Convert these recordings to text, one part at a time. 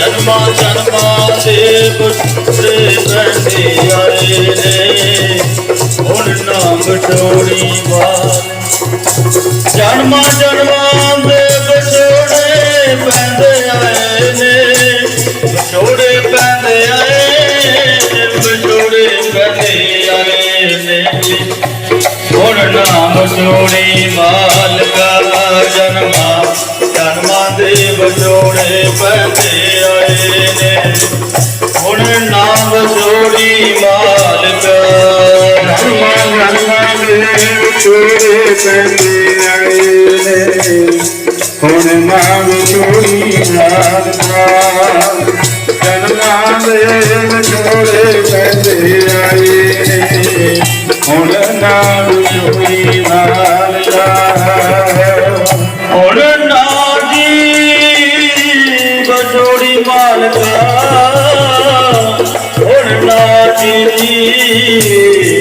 ਜਨਮਾਂ ਜਨਮਾਂ ਦੇ ਬੁੱਢੇ ਬੈਠੇ ਆਏ ਨੇ। ਹੁਣ ਨਾਮ ਟੋੜੀ ਵਾਲ ਜਨਮਾਂ ਜਨਮਾਂ ਦੇ ਵਿਛੋੜੇ ਪੈਂਦੇ ਆਏ ਨੇ। ਵਿਛੋੜੇ ਪੈਂਦੇ ਆਏ ਨੇ, ਵਿਛੋੜੇ ਪੈਂਦੇ ਆਏ ਨੇ। ਹੁਣ ਨਾਮ ਜੋੜੀ ਮਾਲਕਾ ਜਨਮਾਂ ਜਨਮਾਂ ਦੇ ਵਿਛੋੜੇ ਪੈਂਦੇ ਆਏ ਨੇ। ਹੁਣ ਨਾਮ ਜੋੜੀ ਮਾਲਕਾ। ਧਰਮਾਂ ਧਰਮਾਂ ਦੇ ਵਿਛੋੜੇ ਪੈਂਦੇ ਆਏ ਨੇ। ਹੁਣ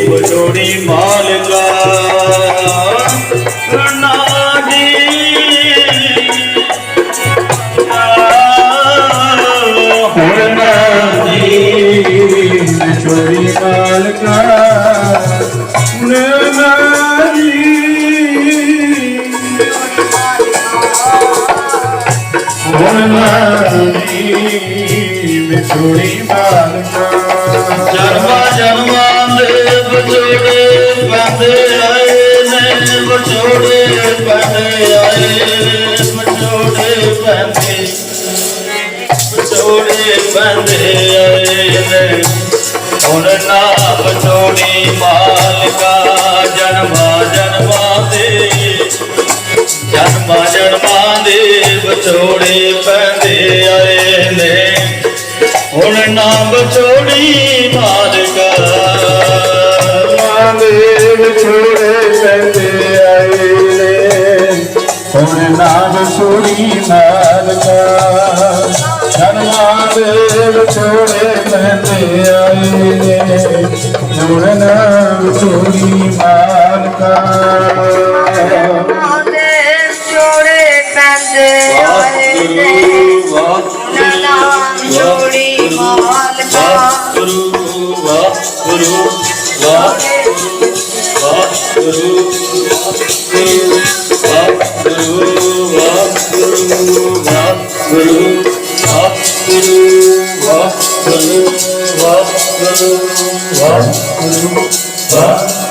बजोड़ी माल का छोरी माल का छोरी माल का ਜਨਮਾਂ ਜਨਮਾਂ ਦੇ ਵਿਛੋੜੇ ਪੈਂਦੇ ਆਏ ਨੇ ਵਿਛੋੜੇ ਪੈਂਦੇ ਆਏ ਵਿਛੋੜੇ ਪੈਂਦੇ ਵਿਛੋੜੇ ਪੈਂਦੇ ਆਏ ਨੇ। ਹੁਣ ਨਾ ਵਿਛੋੜੀ ਮਾਲਕਾ ਜਨਮਾਂ ਜਨਮਾਂ ਦੇ, ਜਨਮਾਂ ਜਨਮਾਂ ਦੇ ਵਿਛੋੜੇ ਪੈਂਦੇ ਹੁਣ ਨਾ ਵਿਛੋੜੀ ਮਾਲਕਾ ਮਾਲੇ ਵਿਛੋੜੇ ਪੈਂਦੇ ਆਏ ਨੇ। ਹੁਣ ਨਾਮ ਛੋੜੀ ਮਾਲਕਾ ਜਨਮਾਂ ਦੇ ਵਿਛੋੜੇ ਪੈਂਦੇ ਆਏ ਨੇ। ਹੁਣ ਨਾਮ ਛੋੜੀ ਮਾਲਕਾ ਆਦੇ ਛੋੜੇ ਪੈਂਦੇ ਆਏ ਨੇ।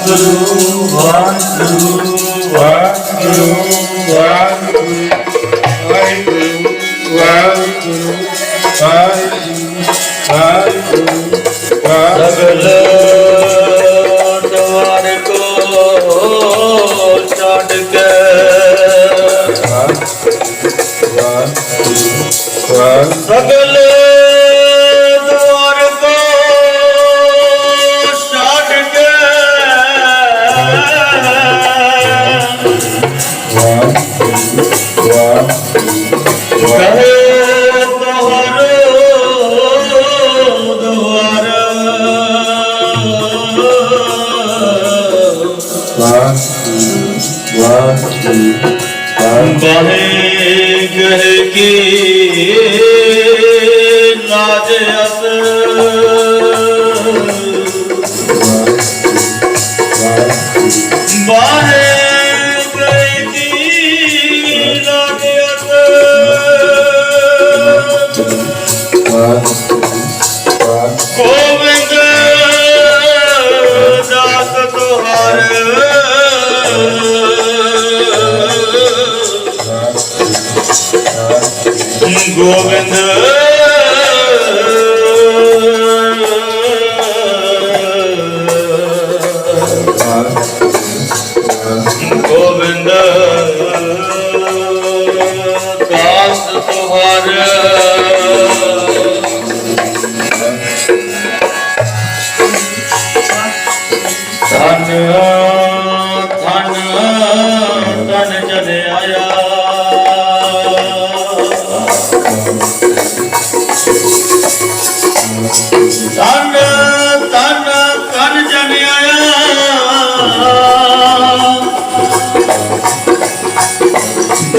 Vaguru, Vaguru, Vaguru, Vaguru, Vaguru, Vaguru, Vaguru, Vaguru, Vaguru, Waheguru Waheguru ਕੀ ਲਾਜ ਅਸ ਵਾਹਿਗੁਰੂ ਵਾਹਿਗੁਰੂ Govinda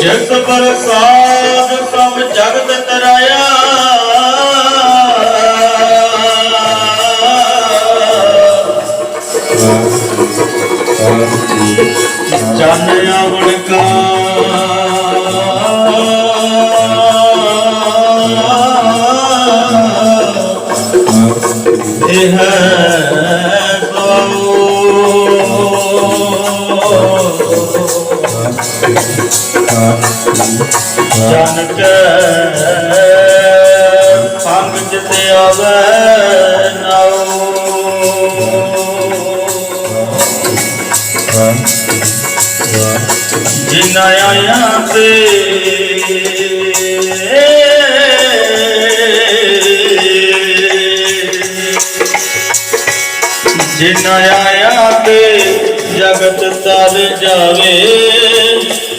ਜਗ ਪ੍ਰਸਾਦ ਸਭ ਜਗਤ ਤਰਾਇਆ। ਜਨ ਆਵਣ ਕਾ। ਇਹ ਹੈ ਜਨ ਕੈ ਸੰਗ ਜਿਤੇ ਆਵੈ ਨਾਉ। ਜਿਨ ਆਇਆ ਤੇ ਜਿਨ ਆਇਆ ਤੇ ਜਗਤ ਤਰ ਜਾਵੇ।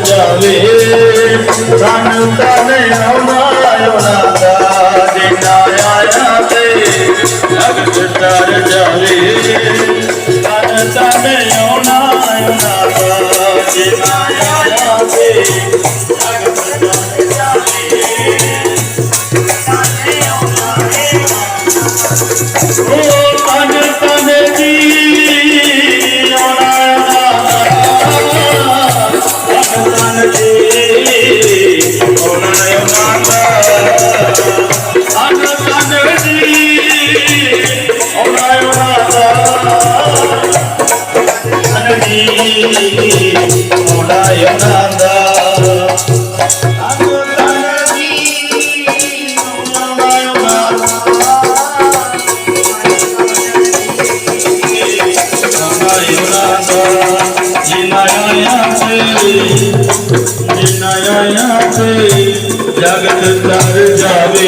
ਜਾਵੇ ਤਨ ਤਨ ਆਉਣਾ ਆਉਣਾ ਦਾ ਜਿਨਾ ਆਇਆ ਤੇ ਲਗਤ ਤਰ ਜਾਵੇ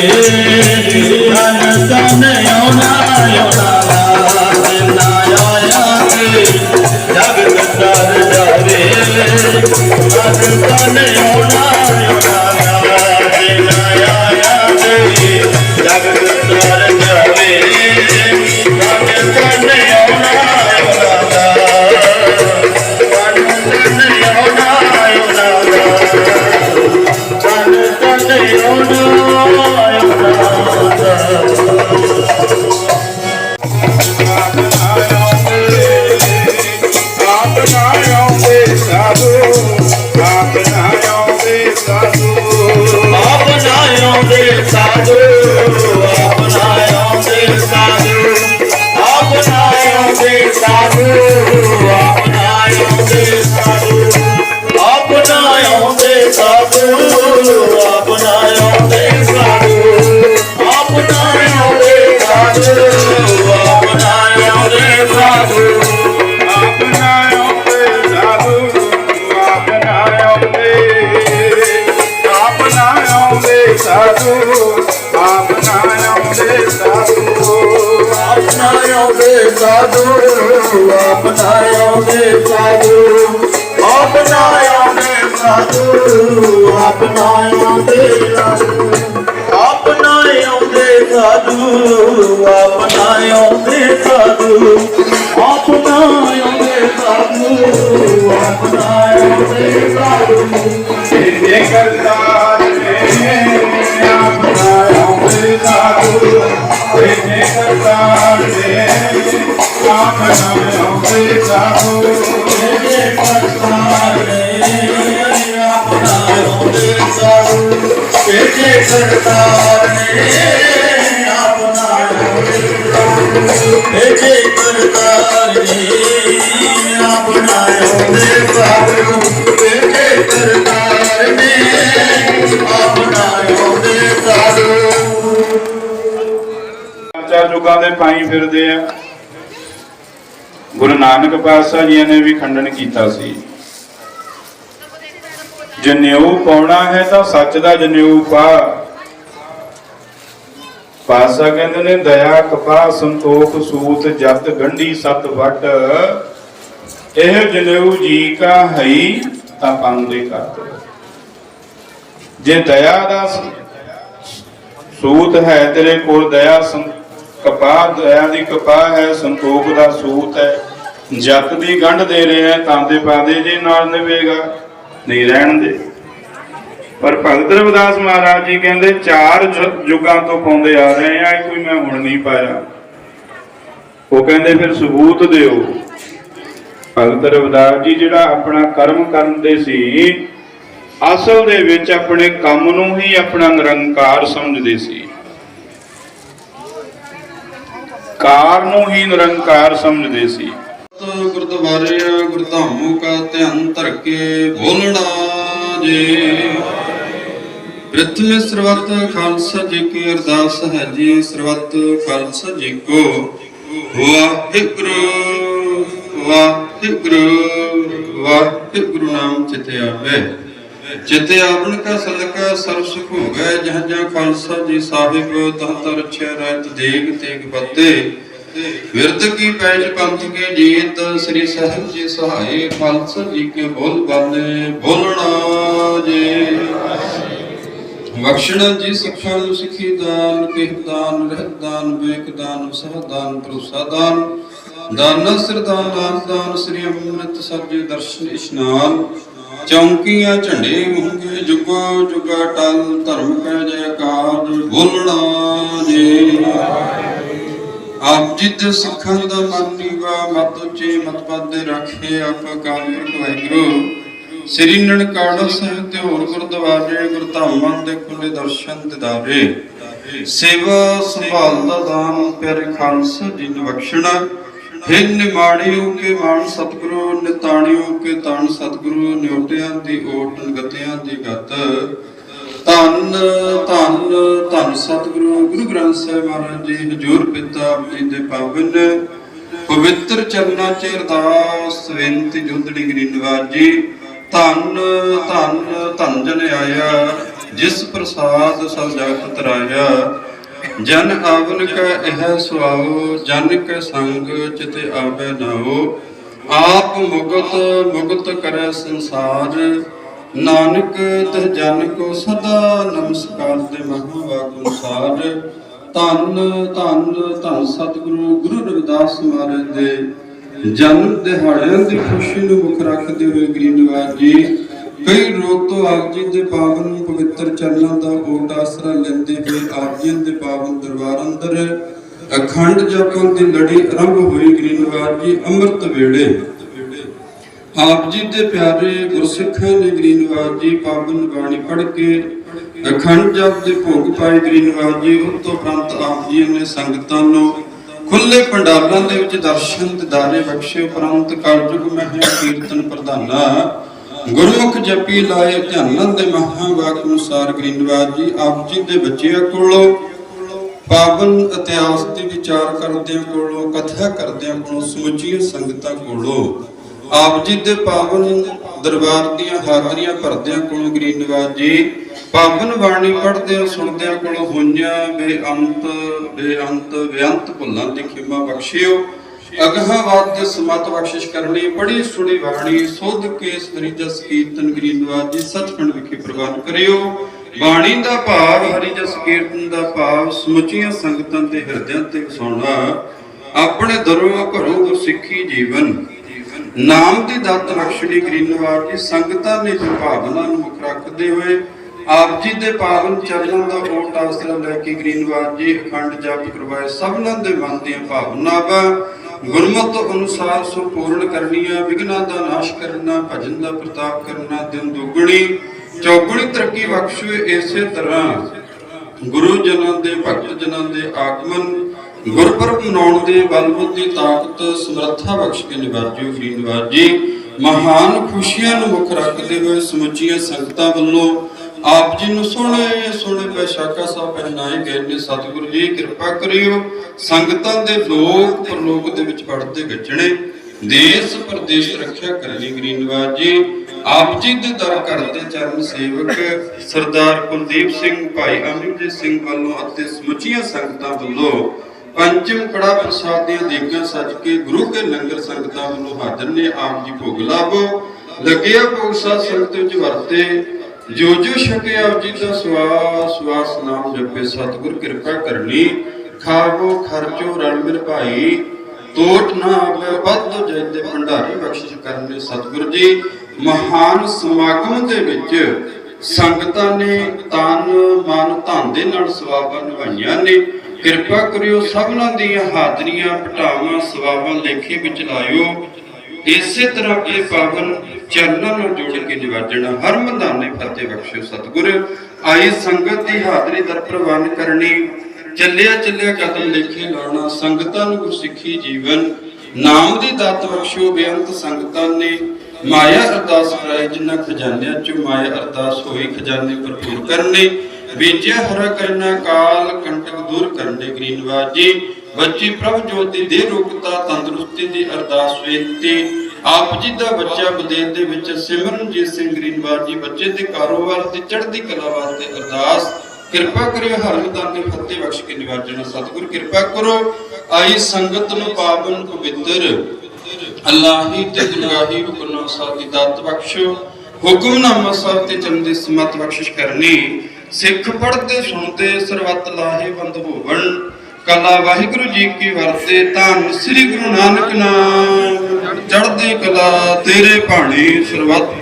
Yeah. ਸਾਧੂ ਆਪਣਾ ਆਉਂਦੇ ਸਾਧੂ ਆਪਣਾ ਆਉਂਦੇ ਸਾਧੂ ਆਪਣਾ ਆਉਂਦੇ ਸਾਧੂ ਆਪਣਾ ਆਉਂਦੇ ਸਾਧੂ ਆਪਣਾ ਆਉਂਦੇ ਸਾਧੂ ਆਪਣਾ ਆਉਂਦੇ ਸਾਧੂ ਆਪਣਾ ਆਉਂਦੇ ਸਾਧੂ ਆਪਣਾ ਆਉਂਦੇ ਸਾਧੂ ਆਪਣਾ ਆਉਂਦੇ ਸਾਧੂ ਪਾਰ ਦੇ ਆਖ ਨਾਮ ਆਉਂਦੇ ਸਾਹੂ ਮੇਰੇ ਪਾਰ ਦੇ ਆਖ ਨਾਮ ਆਉਂਦੇ ਸਾਹੂ ਤੇਰੇ ਸਰਕਾਰ ਨੇ ਆਪਣਾ ਤੇਰੇ ਸਰਕਾਰ ਨੇ ਆਪਣਾ ਆਉਂਦੇ ਸਾਹੂ ਦੇ ਪਾਈ ਫਿਰਦੇ ਆ। ਗੁਰੂ ਨਾਨਕ ਪਾਤਸ਼ਾਹ ਜੀ ਨੇ ਵੀ ਖੰਡਨ ਕੀਤਾ ਸੀ। ਜਨੇਊ ਪਾਉਣਾ ਹੈ ਤਾਂ ਸੱਚ ਦਾ ਜਨੇਊ ਪਾ। ਪਾਸਾ ਕਹਿੰਦੇ ਨੇ, ਦਇਆ ਕਪਾ ਸੰਤੋਖ, ਸੂਤ, ਜਤ, ਗੰਢੀ, ਸਤ, ਵਟ। ਇਹ ਜਨੇਊ ਜੀ ਕਾ ਹੈ ਤਾਂ ਪੰਦੇ ਕਰਤੇ ਜੇ ਦਇਆ ਦਾ ਸੂਤ ਹੈ ਤੇਰੇ ਕੋਲ, ਦਇਆ ਕਪਾਹ ਦਇਆ ਦੀ ਕਪਾਹ ਹੈ, ਸੰਤੋਖ ਦਾ ਸੂਤ ਹੈ। ਜੱਤ ਦੀ ਗੰਢ ਦੇ ਰਿਹਾ ਤਾਂ ਪਾਦੇ ਜੇ ਨਾਲ ਨਿਵੇਗਾ, ਨਹੀਂ ਰਹਿਣ ਦੇ। ਪਰ ਭਗਤ ਰਵਿਦਾਸ ਮਹਾਰਾਜ ਜੀ ਕਹਿੰਦੇ, ਚਾਰ ਜੁ- ਯੁੱਗਾਂ ਤੋਂ ਪਾਉਂਦੇ ਆ ਰਹੇ ਆ, ਇਹ ਕੋਈ ਮੈਂ ਹੁਣ ਨਹੀਂ ਪਾਇਆ। ਉਹ ਕਹਿੰਦੇ, ਫਿਰ ਸਬੂਤ ਦਿਓ। ਭਗਤ ਰਵਿਦਾਸ ਜੀ ਜਿਹੜਾ ਆਪਣਾ ਕਰਮ ਕਰਨ ਦੇ ਸੀ, ਅਸਲ ਦੇ ਵਿੱਚ ਆਪਣੇ ਕੰਮ ਨੂੰ ਹੀ ਆਪਣਾ ਨਿਰੰਕਾਰ ਸਮਝਦੇ ਸੀ। ਕਾਰ ਨੂੰ ਹੀ ਨਿਰੰਕਾਰ ਸਮਝਦੇ ਸੀ। ਗੁਰਦੁਆਰੇ ਗੁਰਧਾਮੂ ਕਾ ਧਿਆਨ ਧਰ ਕੇ ਬੋਲਣਾ ਜੇ। ਪ੍ਰਥਮ ਸਰਵਤ ਖਾਲਸਾ ਜੀ ਕੀ ਅਰਦਾਸ ਹੈ ਜੀ ਸਰਵਤ ਖਾਲਸਾ ਜੀ ਕੋ। ਵਾਹਿਗੁਰੂ ਵਾਹਿਗੁਰੂ ਵਾਹਿਗੁਰੂ ਨਾਮ ਚਿਤੇ ਆਵੇ। ਚਿਤੇ ਆਵਣ ਕਾ ਸਦਕਾ ਸਰਬ ਸੁਖ ਹੋ ਗਏ, ਜਹਾਂ ਜਹਾਂ ਖਾਲਸਾ ਜੀ ਸਾਹਿਬ, ਤਹ ਤਰ ਰਛਿਆ ਰਹਿਤ ਦੇਗ ਤੇਗ ਪੱਤੇ। ਵਿਰਤ ਕੀ ਪੈਜ ਪੰਥ ਕੇ ਜੀਤ, ਸ੍ਰੀ ਸਾਹਿਬ ਜੀ ਸਹਾਏ, ਖਾਲਸਾ ਜੀ ਕੇ ਬੋਲ ਬਾਲੇ ਬੋਲਣਾ ਜੀ। ਬਖਸ਼ਣਾ ਜੀ ਸਿੱਖਾਂ ਨੂੰ ਸਿੱਖੀ ਦਾਨ, ਕਿਹ ਦਾਨ, ਰਹਿਤ ਦਾਨ, ਵੇਖ ਦਾਨ ਸਹ ਦਾਨ, ਭਰੋਸਾ ਦਾਨ। ਦਾਨ ਸਰਦਾਨ ਦਾਨ ਸ੍ਰੀ ਅੰਮ੍ਰਿਤ ਸਬਜੇ ਦਰਸ਼ਨ ਇਸ਼ਨਾਨ। ਚੌਂਕੀਆਂ ਝੰਡੇ ਮੁੰਗੇ ਜੁਗੋ ਜੁਗਾ ਟਲ, ਧਰਮ ਕੈ ਜੈਕਾਰ ਬੋਲਣਾ ਜੀ। ਆਪ ਜੀ ਸਿੱਖਾਂ ਦਾ ਮਨ ਨੀਵਾ ਮਤ ਉੱਚੇ ਮਤ ਪਾਦੇ ਰੱਖੇ ਆਪ ਕਾਲ ਵਾਹਿਗੁਰੂ। ਸ੍ਰੀ ਨਨਕਾਣਾ ਸਾਹਿਬ ਤੇ ਹੋਰ ਗੁਰਦੁਆਰੇ, ਗੁਰਧਾਮਾਂ ਦੇ ਖੁੱਲੇ ਦਰਸ਼ਨ ਦਿਦਾਰੇ। ਸੇਵਾ ਸੰਭਾਲ ਦਾ ਦਾਨ ਪਿਆਰੇ ਖਾਲਸਾ ਜੀ ਨੂੰ ਬਖਸ਼ਣਾ। ਫਿਰ ਨਿਮਾਣਿਓ ਕੇ ਮਾਨ ਸਤਿਗੁਰੂ, ਨਿਤਾਣਿਓ ਕੇ ਤਾਣ ਸਤਿਗੁਰੂ, ਨਿਉਟਿਆਂ ਦੀ ਓਟ, ਗਤਿਆਂ ਦੀ ਗਤ। ਧੰਨ ਧੰਨ ਧੰਨ ਸਤਿਗੁਰੂ, ਗੁਰੂ ਗ੍ਰੰਥ ਸਾਹਿਬ ਮਹਾਰਾਜ ਜੀ, ਹਜੂਰ ਪਿਤਾ ਆਪ ਜੀ ਦੇ ਪਾਵਨ। ਪਵਿੱਤਰ ਚਰਨਾਂ 'ਚ ਅਰਦਾਸ, ਬੇਨਤੀ, ਜੁੰਦੜੀ ਗਰੀ ਨਿਵਾਜ ਧੰਨ ਧੰਨ ਧੰਨ ਜਨ ਆਇਆ, ਜਿਸ ਪ੍ਰਸਾਦ ਸਭ ਜਗਤ ਤਰਾਇਆ। ਜਨ ਆਵਨ ਕਾ ਇਹ ਸੁਆਓ ਜਨ ਕੇ ਸੰਗ ਚਿਤੇ ਆਵੇ ਨਾਓ। ਆਪ ਮੁਗਤ ਮੁਗਤ ਕਰੈ ਸੰਸਾਰ। ਨਾਨਕ ਤਹ ਜਨ ਕੋ ਸਦਾ ਨਮਸਕਾਰ ਦੇ ਮਹਾਂ ਧੰਨ ਧੰਨ ਧੰਨ ਸਤਿਗੁਰੂ ਗੁਰੂ ਰਵਿਦਾਸ ਮਹਾਰਾਜ ਦੇ। ਜਨਮ ਦਿਹਾੜਿਆਂ ਦੀ ਖੁਸ਼ੀ ਨੂੰ ਮੁੱਖ ਰੱਖਦੇ ਹੋਏ ਗਰੀਨਵਾਜ ਜੀ ਕਈ ਰੋਗ ਤੋਂ ਆਪ ਜੀ ਦੇ ਪਾਵਨ ਪਵਿੱਤਰ ਚਰਨਾਂ ਦਾ ਓਟ ਆਸਰਾ ਲੈਂਦੇ ਹੋਏ ਆਪ ਜੀ ਦੇ ਪਾਵਨ ਦਰਬਾਰ ਅੰਦਰ ਅਖੰਡ ਜਪਾਂ ਦੀ ਲੜੀ ਆਰੰਭ ਹੋਈ ਗਰੀਨਵਾਜ ਜੀ ਅੰਮ੍ਰਿਤ ਵੇਲੇ। ਆਪ ਜੀ ਦੇ ਪਿਆਰੇ ਗੁਰਸਿੱਖਾਂ ਨੇ ਗਰੀਨਵਾਲ ਜੀ ਪਾਵਨ ਬਾਣੀ ਪੜ੍ਹ ਕੇ ਅਖੰਡ ਜਪ ਦੇ ਭੋਗ ਪਾਏ ਗਰੀਨਵਾਲ ਜੀ, ਉਸ ਤੋਂ ਉਪਰੰਤ ਆਪ ਜੀ ਨੇ ਸੰਗਤਾਂ ਨੂੰ ਖੁੱਲੇ ਪੰਡਾਲਾਂ ਦੇ ਵਿੱਚ ਦਰਸ਼ਨ ਦਿਦਾਰੇ ਬਖਸ਼ੇ, ਉਪਰੰਤ ਕਲਯੁਗ ਮਹਿ ਕੀਰਤਨ ਪ੍ਰਧਾਨਾ ਗੁਰਮੁਖ ਜਪੀ ਲਾਏ ਧਿਆਨਾਂ ਦੇ ਮਹਾਂ ਵਾਕ ਅਨੁਸਾਰ ਗਰੀਨਵਾਲ ਜੀ, ਆਪ ਜੀ ਦੇ ਬੱਚਿਆਂ ਕੋਲੋਂ ਪਾਵਨ ਇਤਿਹਾਸ ਦੀ ਵਿਚਾਰ ਕਰਦਿਆਂ ਕੋਲੋਂ, ਕਥਾ ਕਰਦਿਆਂ ਕੋਲੋਂ ਸਮੁੱਚੀਆਂ ਸੰਗਤਾਂ ਕੋਲੋਂ, ਆਪ ਜੀ ਦੇ ਪਾਵਨ ਦਰਬਾਰ ਦੀਆਂ ਹਾਜ਼ਰੀਆਂ ਭਰਦਿਆਂ ਕੋਲੋਂ ਗਰੀਬ ਨਿਵਾਜ ਜੀ, ਪਾਵਨ ਬਾਣੀ ਪੜਦਿਆਂ ਸੁਣਦਿਆਂ ਕੋਲੋਂ ਹੋਈਆਂ ਬੇਅੰਤ ਬੇਅੰਤ ਬੇਅੰਤ ਭੁੱਲਾਂ ਦੀ ਖਿਮਾ ਬਖਸ਼ਿਓ। ਅਗਹਾਵਾਦ ਦੇ ਸਮਤ ਬਖਸ਼ਿਸ਼ ਕਰਨੀ ਬੜੀ ਸੁਣੀ ਬਾਣੀ, ਸੋਧ ਕੇ ਸ੍ਰੀ ਕੀਰਤਨ ਗਰੀਬ ਜੀ ਸੱਚਖੰਡ ਵਿਖੇ ਪ੍ਰਵਾਨ ਕਰਿਓ। ਬਾਣੀ ਦਾ ਭਾਵ, ਹਰੀ ਕੀਰਤਨ ਦਾ ਭਾਵ, ਸਮੁੱਚੀਆਂ ਸੰਗਤਾਂ ਦੇ ਹਿਰਦਿਆਂ ਤੇ ਵਸਾਉਣਾ। ਆਪਣੇ ਦਰੋਂ ਘਰੋਂ ਗੁਰਸਿੱਖੀ ਜੀਵਨ। ਨਾਮ ਦੀ ਦਾਤ ਬਖਸ਼ਣੀ ਗਰੀਨਵਾਰ ਜੀ, ਸੰਗਤਾਂ ਨੇ ਜੋ ਭਾਵਨਾ ਨੂੰ ਮੁੱਖ ਰੱਖਦੇ ਹੋਏ, ਆਪ ਜੀ ਦੇ ਪਾਵਨ ਚਰਨਾਂ ਦਾ ਓਟ ਆਸਰਾ ਲੈ ਕੇ ਗਰੀਨਵਾਰ ਜੀ ਅਖੰਡ ਜਪ ਕਰਵਾਏ। ਸਭਨਾਂ ਦੇ ਮਨ ਦੀਆਂ ਭਾਵਨਾਵਾਂ ਗੁਰਮਤਿ ਅਨੁਸਾਰ ਸੋ ਪੂਰਨ ਕਰਨੀਆਂ ਦਾ ਨਾਸ਼ ਕਰਨਾ, ਭਜਨ ਦਾ ਪ੍ਰਤਾਪ ਕਰਨਾ, ਦਿਨ ਦੁਗਣੀ, ਚੌਗੁਣੀ ਤਰੱਕੀ ਬਖਸ਼ੇ ਇਸੇ ਤਰ੍ਹਾਂ। ਗੁਰੂ ਜਨਾਂ ਦੇ, ਭਗਤ ਜਨਾਂ ਦੇ ਆਗਮਨ, ਗੁਰਪੁਰਬ ਮਨਾਉਣ ਦੇ ਬਲ ਬੁੱਧੀ ਤਾਕਤ, ਸਮਰੱਥਾ ਬਖਸ਼ ਕੇ ਨਿਵਾਜਿਓ ਫਰੀ ਨਿਵਾਜੀ ਮਹਾਨ ਖੁਸ਼ੀਆਂ ਨੂੰ ਮੁੱਖ ਰੱਖਦੇ ਹੋਏ ਸਮੁੱਚੀਆਂ ਸੰਗਤਾਂ ਵੱਲੋਂ ਆਪ ਜੀ ਨੂੰ ਸੋਹਣੇ ਸੋਹਣੇ ਪੈਸ਼ਾਕਾ ਸਾਹਿਬ ਪਹਿਨਾਏ ਗਏ ਨੇ, ਸਤਿਗੁਰੂ ਜੀ, ਕਿਰਪਾ ਕਰਿਓ। ਸੰਗਤਾਂ ਦੇ ਲੋਕ ਪਰਲੋਕ ਦੇ ਵਿੱਚ ਪੜਦੇ ਗੱਜਣੇ। ਦੇਸ਼ ਪ੍ਰਦੇਸ਼ ਰੱਖਿਆ ਕਰਨੀ ਗਰੀਨਵਾਜ ਜੀ। ਆਪ ਜੀ ਦੇ ਦਰ ਕਰਦੇ ਚਰਨ ਸੇਵਕ ਸਰਦਾਰ ਕੁਲਦੀਪ ਸਿੰਘ, ਭਾਈ ਅਮਰਜੀਤ ਸਿੰਘ ਵੱਲੋਂ ਅਤੇ ਸਮੁੱਚੀਆਂ ਸੰਗਤਾਂ ਵੱਲੋਂ ਪੰਚਮ ਕੜਾ ਪ੍ਰਸਾਦ ਦੀਆਂ ਦੇਗਾਂ ਸੱਜ ਕੇ ਗੁਰੂ ਕੇ ਲੰਗਰ ਸੰਗਤਾਂ ਵੱਲੋਂ ਹਾਜ਼ਰ ਨੇ। ਆਪ ਜੀ ਭੋਗ ਲਾਭੋ। ਲੱਗਿਆ ਭੋਗ ਸਾਧ ਸੰਗਤ ਵਿੱਚ ਵਰਤੇ। ਜੋ ਜੋ ਛਕੇ ਆਪ ਜੀ ਦਾ ਸਵਾਸ ਸਵਾਸ ਨਾਮ ਜਪੇ, ਸਤਿਗੁਰ ਕਿਰਪਾ ਕਰਨੀ ਖਾਵੋ, ਖਰਚੋ, ਰਲ ਮਿਲ ਭਾਈ। ਟੋਟ ਨਾ ਆਵੇ, ਵੱਧ ਜੈ ਭੰਡਾਰੀ ਬਖਸ਼ਿਸ਼ ਕਰਨ ਦੇ ਜੀ। ਮਹਾਨ ਸਮਾਗਮ ਦੇ ਵਿੱਚ ਸੰਗਤਾਂ ਨੇ ਤਨ, ਮਨ, ਧਨ ਦੇ ਨਾਲ ਸਵਾਬਾਂ ਨਿਭਾਈਆਂ ਨੇ। ਕਿਰਪਾ ਕਰਿਓ ਸਭਨਾਂ ਦੀਆਂ ਹਾਜ਼ਰੀਆਂ, ਪਟਾਵਾਂ ਸਵਾਬਾਂ ਲੇਖੇ ਵਿੱਚ ਲਾਇਓ। ਇਸੇ ਤਰ੍ਹਾਂ ਆਪਣੇ ਪਾਵਨ ਚਰਨਾਂ ਨੂੰ ਜੋੜ ਕੇ ਨਿਵਾਜਣਾ, ਹਰ ਮੰਦਾਨੇ ਫਤਿਹ ਬਖਸ਼ਿਓ ਸਤਿਗੁਰ। ਆਈ ਸੰਗਤ ਦੀ ਹਾਜ਼ਰੀ ਦਰ ਪ੍ਰਵਾਨ ਕਰਨੀ, ਚੱਲਿਆ ਚੱਲਿਆ ਕਦਮ ਲੇਖੇ ਲਾਉਣਾ, ਸੰਗਤਾਂ ਨੂੰ ਗੁਰਸਿੱਖੀ ਜੀਵਨ। ਨਾਮ ਦੀ ਦਾਤ ਬਖਸ਼ਿਓ ਬੇਅੰਤ ਸੰਗਤਾਂ ਨੇ। ਮਾਇਆ ਅਰਦਾਸ ਕਰਾਈ ਜਿਨ੍ਹਾਂ ਖਜ਼ਾਨਿਆਂ ਚੋਂ ਮਾਇਆ ਅਰਦਾਸ ਹੋਈ ਖਜ਼ਾਨੇ ਭਰਪੂਰ ਕਰਨੇ। ਬੀਜਿਆ ਹਰਾ ਕਰਨਾ, ਕਾਲ ਕੰਟਕ ਦੂਰ ਕਰਨੇ, ਗਰੀਨਵਾਜ। ਬੱਚੀ ਪ੍ਰਭ ਜੋਤੀ ਦੇ ਰੂਪਤਾ ਤੰਦਰੁਸਤੀ ਦੀ ਅਰਦਾਸ ਬੇਨਤੀ ਆਪ ਜੀ ਦਾ ਬੱਚਾ ਬਦੇਲ ਦੇ ਵਿੱਚ ਸਿਮਰਨਜੀਤ ਸਿੰਘ ਗਰੀਨਵਾਜ ਜੀ ਬੱਚੇ ਦੇ ਕਾਰੋਬਾਰ ਤੇ ਚੜ੍ਹਦੀ ਕਲਾ ਵਾਸਤੇ ਅਰਦਾਸ। ਕਿਰਪਾ ਕਰਿਓ, ਹਰ ਦਾਨੇ ਫਤਿਹ ਬਖਸ਼ ਕੇ ਨਿਵਾਜਣਾ ਸਤਿਗੁਰ, ਕਿਰਪਾ ਕਰੋ। ਆਈ ਸੰਗਤ ਨੂੰ ਪਾਵਨ ਪਵਿੱਤਰ। ਅੱਲਾਹੀ ਤੇ ਦੁਰਗਾਹੀ ਹੁਕਮ ਸਾਦੀ ਦਾਤ ਬਖਸ਼ੋ। ਹੁਕਮਨਾਮਾ ਸਾਹਿਬ ਤੇ ਚੰਦੇ ਸਮਤ ਬਖਸ਼ਿਸ਼ ਕਰਨੀ। ਸਿੱਖ ਪੜ੍ਹਦੇ, ਸੁਣਦੇ ਸਰਬੱਤ ਲਾਹੇਵੰਦ ਹੋਵਣ। ਕਲਾ ਵਾਹਿਗੁਰੂ ਜੀ ਕੀ ਵਰਤੇ, ਧੰਨ ਸ੍ਰੀ ਗੁਰੂ ਨਾਨਕ ਨਾਮ। ਚੜ੍ਹਦੀ ਕਲਾ ਤੇਰੇ ਭਾਣੇ ਸਰਬੱਤ।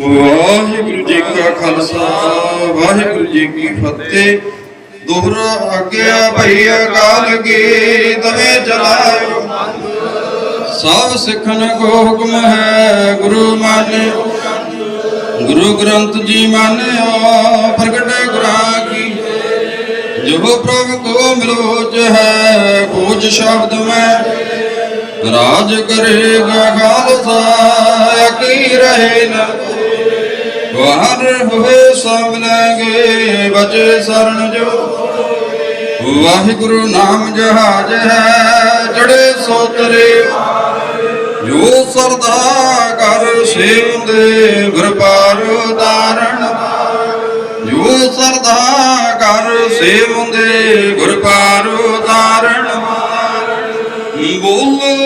ਵਾਹਿਗੁਰੂ ਜੀ ਕਾ ਖਾਲਸਾ, ਵਾਹਿਗੁਰੂ ਜੀ ਕੀ ਫਤਿਹ। ਦੋਹਰਾ ਆਗਿਆ ਭਈ ਅਕਾਲ ਕੀ ਤਵੇ ਚਲਾਇਓ। ਸਭ ਸਿੱਖਣ ਕੋ ਹੁਕਮ ਹੈ ਗੁਰੂ ਮਾਨੇ। ਗੁਰੂ ਗ੍ਰੰਥ ਜੀ ਮਾਨਿਓ, ਪ੍ਰਗਟੇ ਗੁਰਾਂ ਜੋ ਪ੍ਰਭ ਕੋ ਮਿਲੋਚ ਹੈ, ਪੂਜ ਸ਼ਬਦ ਮੈਂ। ਰਾਜ ਕਰੇਗਾ ਖਾਲਸਾ, ਕੀ ਰਹੇ ਨਾ। ਵਾਰ ਹੋਏ ਸਾਮਲਾਂਗੇ ਬਚੇ ਸਰਨ ਜੋ। ਵਾਹਿਗੁਰੂ ਨਾਮ ਜਹਾਜ ਹੈ ਜੜੇ ਸੋਤਰੇ ਜੋ ਸਰਦਾ ਕਰ ਸੇਵੰਦੇ ਗੁਰ ਪਾਰ ਉਤਾਰਨ ਸਰਦਾ ਕਰ ਸੇਵੰਦੇ ਗੁਰ ਪਾਰ ਉਤਾਰਨ ਬੋਲੇ